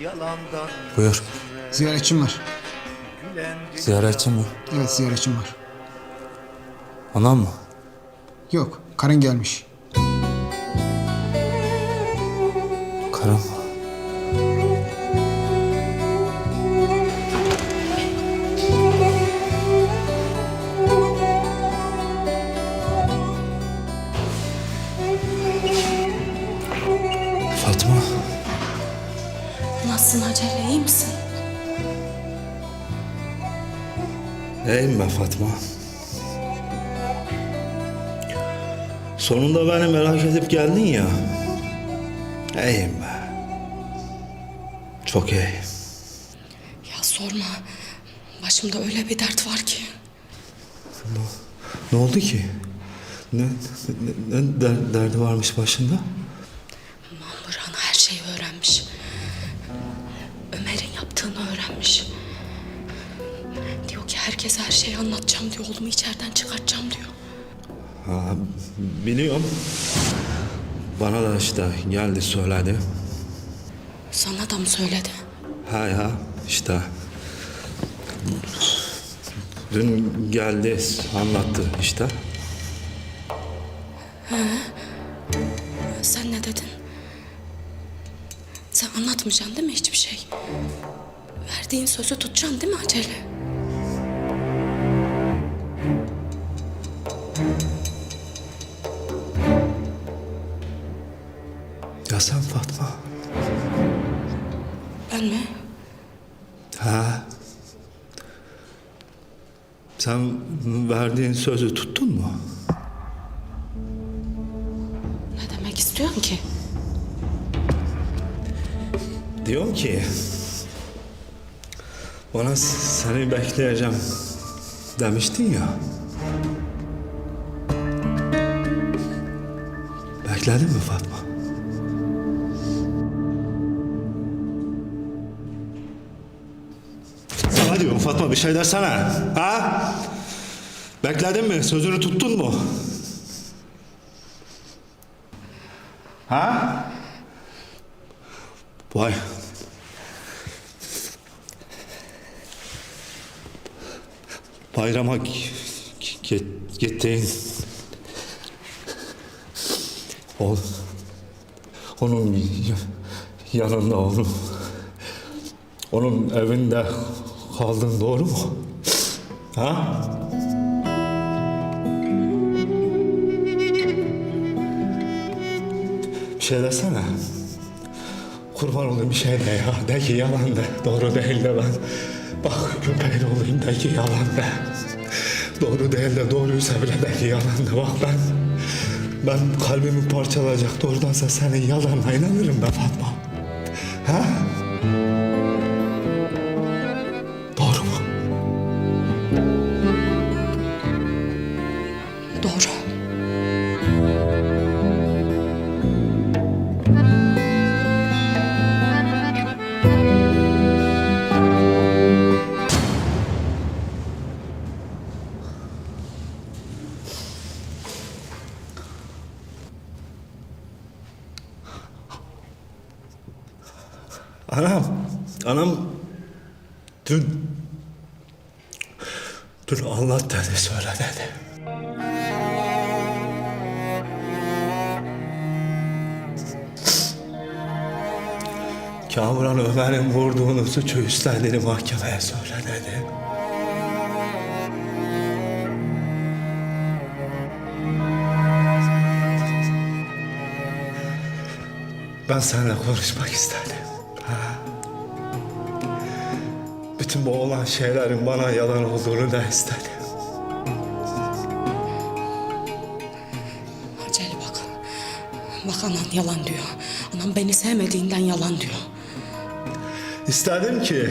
Yalandan Buyur. Ziyaretçim var. Ziyaretçi mi? Evet ziyaretçim var. Anam mı? Yok karın gelmiş. Ben Fatma. Sonunda beni merak edip geldin ya. İyiyim ben. Çok iyi. Ya sorma. Başımda öyle bir dert var ki. Ne oldu ki? Ne, ne, ne der- derdi varmış başında? Herkese her şeyi anlatacağım diyor. Oğlumu içeriden çıkartacağım diyor. Ha, biliyorum. Bana da işte geldi söyledi. Sana da mı söyledi? Ha ya işte. Dün geldi anlattı işte. Sen ne dedin? Sen anlatmayacaksın değil mi hiçbir şey? Verdiğin sözü tutacaksın değil mi Acele? Ha. Sen verdiğin sözü tuttun mu? Ne demek istiyorsun ki? Diyorum ki bana seni bekleyeceğim demiştin ya. Bekledin mi Fatma? Fatma bir şey desene. Ha? Bekledin mi? Sözünü tuttun mu? Ha? Vay. Bayrama gi- gi- gittiğin o onun yanında onu onun evinde kaldın doğru mu? Ha? Bir şey desene. Kurban olayım bir şey de ya. De ki yalan de. Doğru değil de ben. Bak köpeğin olayım de ki yalan de. Doğru değil de doğruysa bile de ki yalan de. Bak ben ben kalbimi parçalayacak doğrudansa senin yalanına inanırım ben Fatma. Ha? Anam, anam dün dün anlat dedi söyle dedi. Kamuran Ömer'in vurduğunu suçu üstlendiğini mahkemeye söyle dedi. Ben seninle konuşmak istedim. Bütün bu olan şeylerin bana yalan olduğunu da istedim. Acele bak. Bak anan yalan diyor. Anam beni sevmediğinden yalan diyor. İstedim ki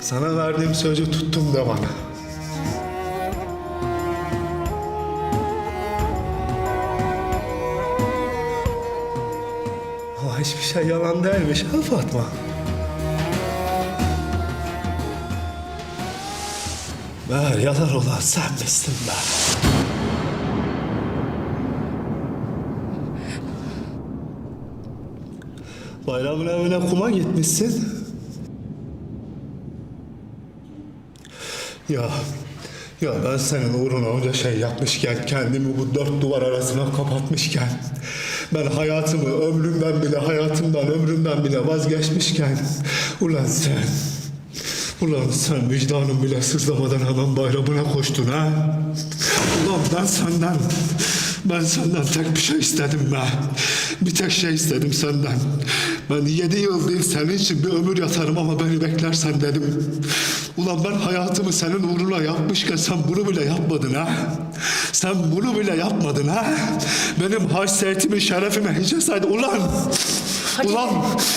sana verdiğim sözü tuttum da bana. Şey yalan değilmiş ha Fatma. Meğer yalan olan sen misin be? Bayramın evine kuma gitmişsin. Ya ya ben senin uğruna onca şey yapmışken, kendimi bu dört duvar arasına kapatmışken, ben hayatımı ömrümden bile, hayatımdan, ömrümden bile vazgeçmişken, ulan sen, ulan sen vicdanın bile sızlamadan hemen bayramına koştun ha? Ulan ben senden, ben senden tek bir şey istedim be. Bir tek şey istedim senden. Ben yedi yıl değil senin için bir ömür yatarım ama beni beklersen dedim. Ulan ben hayatımı senin uğruna yapmışken sen bunu bile yapmadın ha. Sen bunu bile yapmadın ha. Benim haysiyetimi, şerefimi hiçe saydın. Ulan! Ulan,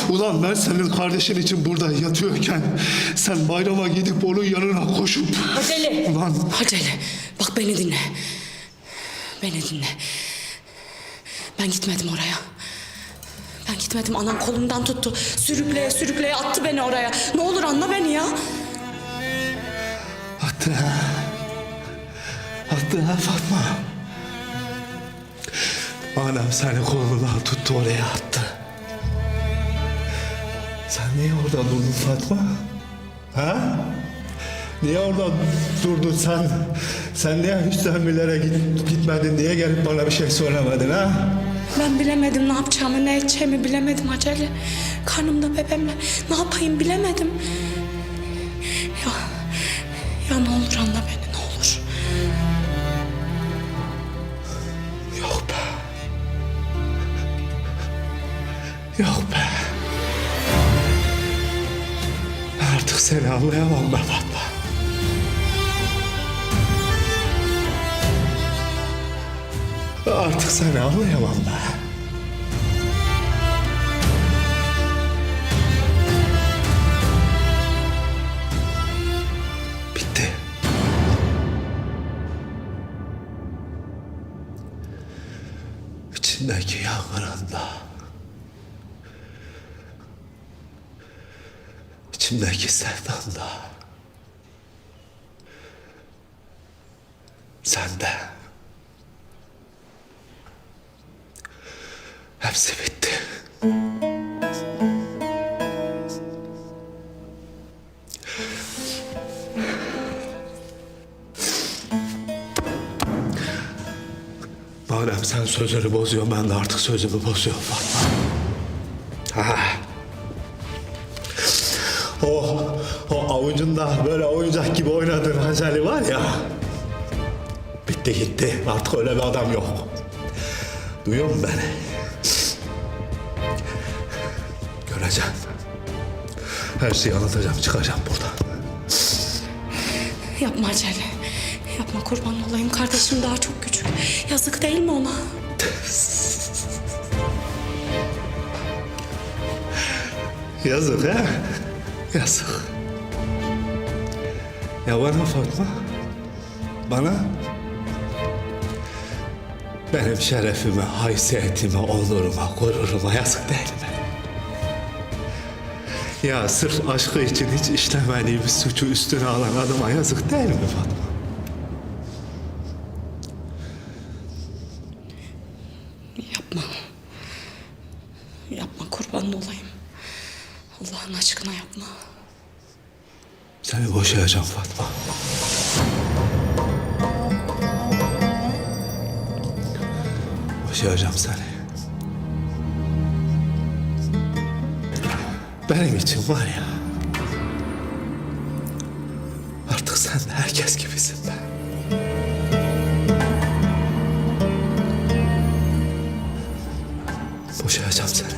ulan ben senin kardeşin için burada yatıyorken sen bayrama gidip onun yanına koşup Acele. Ulan Acele. Bak beni dinle. Beni dinle. Ben gitmedim oraya. Ben gitmedim. Anam kolumdan tuttu. Sürükleye sürükleye attı beni oraya. Ne olur anla beni ya. Attı ha. Attı ha Fatma. Anam seni kolundan tuttu oraya attı. Sen niye orada durdun Fatma? Ha? Niye orada durdun sen? Sen niye Hüsnü'lere git, gitmedin diye gelip bana bir şey söylemedin ha? Ben bilemedim ne yapacağımı, ne edeceğimi bilemedim acele. Karnımda bebeğimle ne yapayım bilemedim. Ya, ya ne olur anla beni ne olur. Yok be. Yok be. Artık seni anlayamam be Fatma. Artık seni anlayamam be. Bitti. İçindeki yangınında içimdeki sevdanda sende hepsi bitti. Madem sen sözünü bozuyorsun ben de artık sözümü bozuyorum Fatma. Ha. O, o avucunda böyle oyuncak gibi oynadığın Hazali var ya. Bitti gitti. Artık öyle bir adam yok. Duyuyor musun beni? Göreceksin. Her şeyi anlatacağım. Çıkacağım buradan. Yapma acele. Yapma kurban olayım. Kardeşim daha çok küçük. Yazık değil mi ona? Yazık ha? Yazık. Ya bana Fatma? Bana? Benim şerefime, haysiyetime, onuruma, gururuma yazık değil mi? Ya sırf aşkı için hiç işlemediği bir suçu üstüne alan adama yazık değil mi Fatma? Yapma. Yapma kurban olayım. Allah'ın aşkına yapma. Seni boşayacağım Fatma. Boşayacağım seni. benim için var ya. Artık sen de herkes gibisin be. Boşayacağım seni.